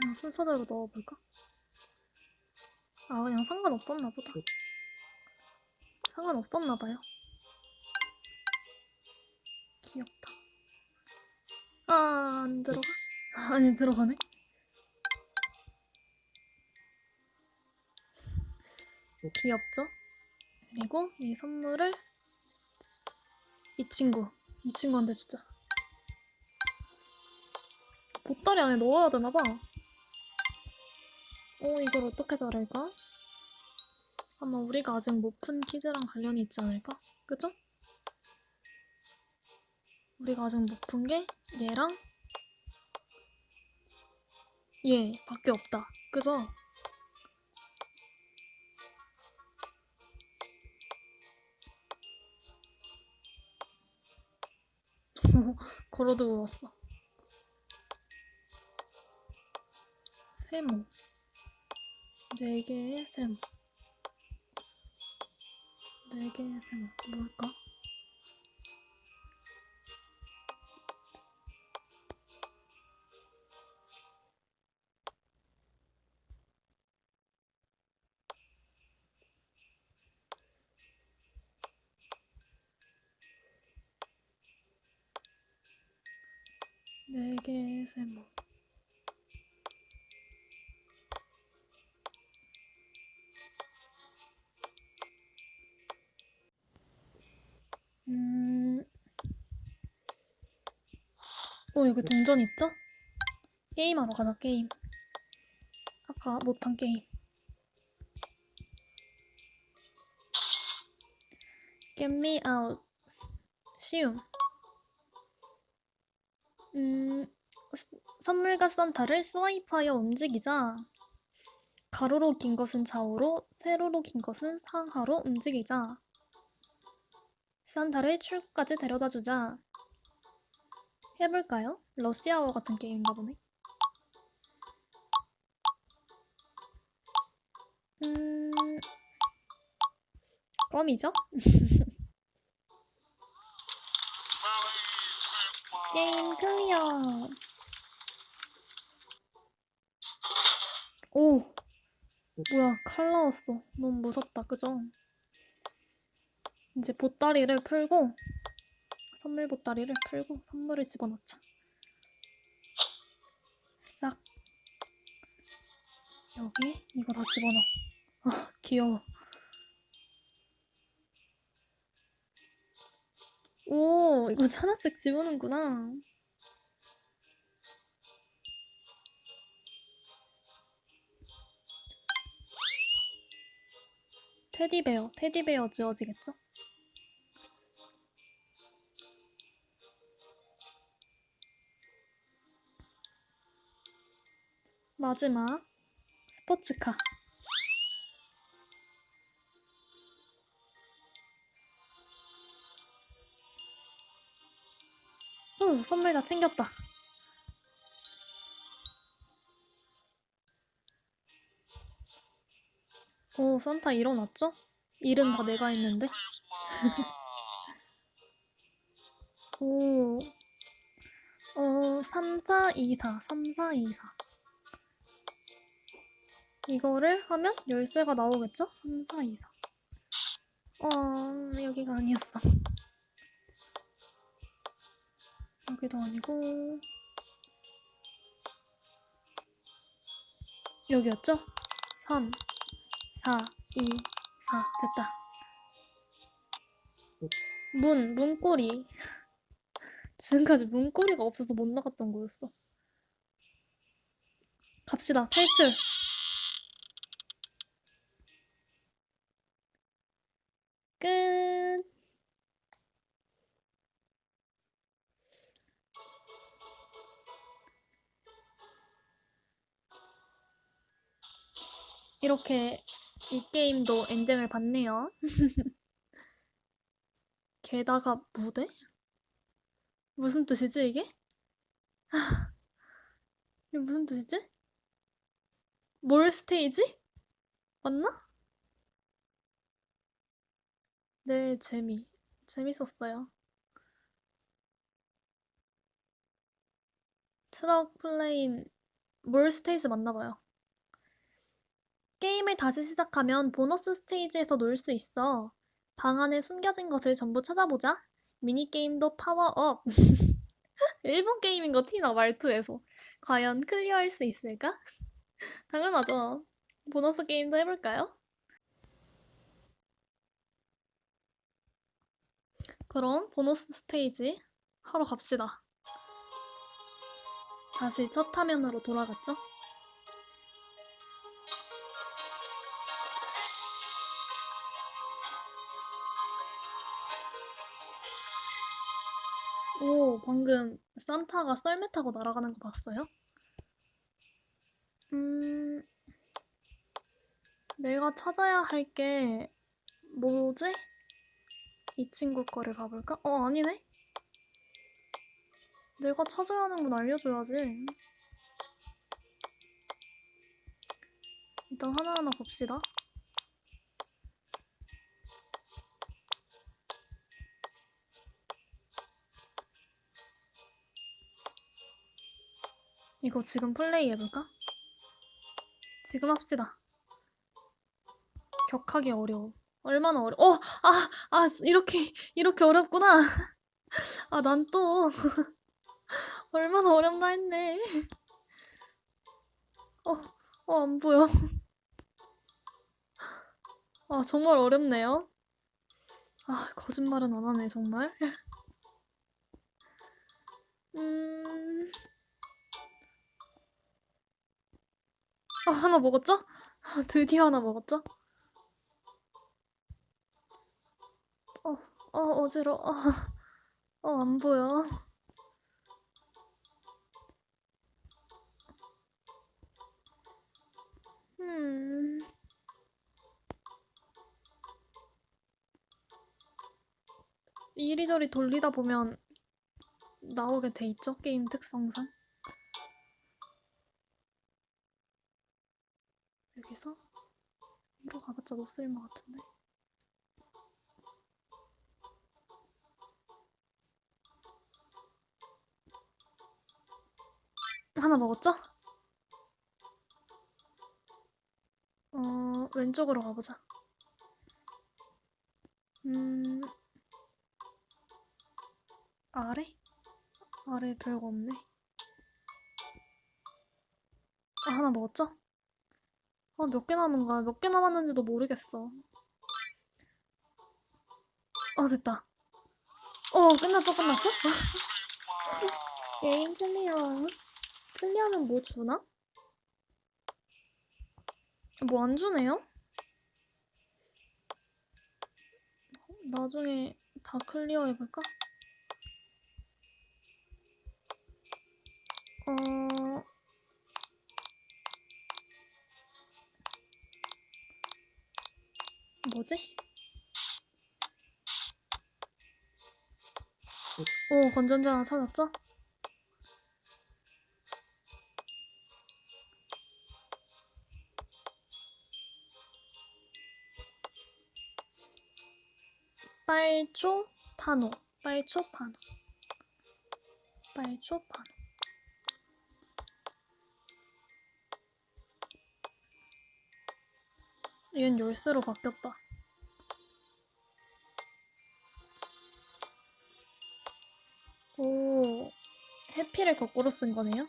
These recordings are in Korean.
그냥 순서대로 넣어볼까? 아 그냥 상관없었나 보다. 상관없었나 봐요. 귀엽다. 아 안 들어가? 아니 들어가네? 귀엽죠? 그리고 이 선물을 이 친구 이 친구한테 주자. 보따리 안에 넣어야 되나봐 어 이걸 어떻게 잘할까? 아마 우리가 아직 못 푼 퀴즈랑 관련이 있지 않을까? 그죠? 우리가 아직 못 푼 게 얘랑 얘 밖에 없다. 그죠? 걸어두고 왔어. 세모. 네 개의 세모. 네 개의 세모. 뭘까? 네 개의 세모. 음. 어, 여기 동전 있죠? 게임하러 가자, 게임. 아까 못한 게임. Me out. 쉬움. 음, 스- 선물과 산타를 스와이프하여 움직이자. 가로로 긴 것은 좌우로, 세로로 긴 것은 상하로 움직이자. 산타를 출구까지 데려다 주자. 해볼까요? 러시아어 같은 게임인가 보네. 음, 껌이죠? 게임 클리어. 오, 뭐야, 칼 나왔어. 너무 무섭다, 그죠? 이제 보따리를 풀고, 선물 보따리를 풀고 선물을 집어넣자. 싹. 여기 이거 다 집어넣어. 아, 귀여워. 오, 이거 하나씩 집어넣는구나. 테디베어, 테디베어 지어지겠죠? 마지막 스포츠카. 후, 선물 다 챙겼다. 오, 산타 일어났죠? 일은 다 내가 했는데. 오, 어, 3, 4, 2, 4, 3, 4, 2, 4. 이거를 하면 열쇠가 나오겠죠? 3, 4, 2, 4. 어, 여기가 아니었어. 여기도 아니고. 여기였죠? 3, 4, 2, 4. 됐다. 문, 문고리. 지금까지 문고리가 없어서 못 나갔던 거였어. 갑시다. 탈출. 이렇게 이 게임도 엔딩을 봤네요. 게다가 무대? 무슨 뜻이지 이게? 이게 무슨 뜻이지? 뭘 스테이지? 맞나? 네, 재미. 재밌었어요. 트럭 플레인 뭘 스테이지 맞나봐요. 게임을 다시 시작하면 보너스 스테이지에서 놀 수 있어. 방 안에 숨겨진 것을 전부 찾아보자. 미니게임도 파워업. 일본 게임인 거 티나 말투에서. 과연 클리어할 수 있을까? 당연하죠. 보너스 게임도 해볼까요? 그럼 보너스 스테이지 하러 갑시다. 다시 첫 화면으로 돌아갔죠? 오, 방금 산타가 썰매 타고 날아가는 거 봤어요? 음, 내가 찾아야 할 게 뭐지? 이 친구 거를 가볼까? 어, 아니네? 내가 찾아야 하는 건 알려줘야지. 일단 하나하나 봅시다. 이거 지금 플레이 해볼까? 지금 합시다. 격하기 어려워. 얼마나 어려? 어, 아, 아, 이렇게 이렇게 어렵구나. 아, 난 또 얼마나 어렵나 했네. 어, 어, 안 보여. 아, 정말 어렵네요. 아, 거짓말은 안 하네, 정말. 음. 아, 하나 먹었죠? 아, 드디어 하나 먹었죠? 어, 어, 어지러워. 어, 어, 안 보여. 음. 이리저리 돌리다 보면 나오게 돼 있죠? 게임 특성상. 여기서 이로 가봤자 노쓸모 같은데. 하나 먹었죠? 어, 왼쪽으로 가보자. 음, 아래? 아래 별거 없네. 아, 하나 먹었죠? 아, 몇 개 남은 거야? 몇 개 남았는지도 모르겠어. 아, 됐다. 어, 끝났죠, 끝났죠? 게임 클리어. 클리어는 뭐 주나? 뭐 안 주네요? 나중에 다 클리어 해볼까? 어... 뭐지? 오, 건전지 하나 찾았죠? 빨초 파노 빨초 파노 빨초 파노 얘는 열쇠로 바뀌었다 해피를 거꾸로 쓴 거네요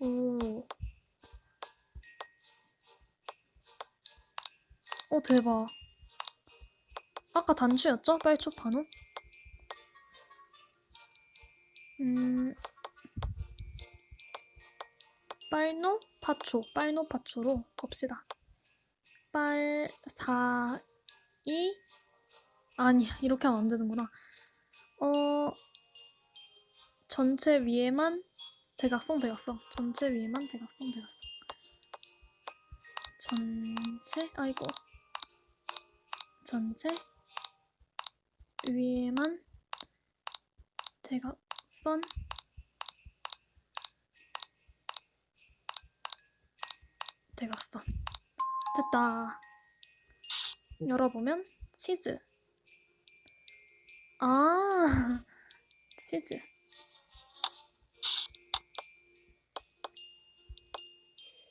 오 어, 대박. 아까 단추였죠? 빨초파노? 음, 빨노 파초, 빨노 파초로 봅시다. 빨, 사, 이, 아니야, 이렇게 하면 안 되는구나. 어, 전체 위에만 대각선, 대각선. 전체 위에만 대각선, 대각선. 전체, 아이고. 전체 위에만 대각선 대각선 됐다 열어보면 치즈 아 치즈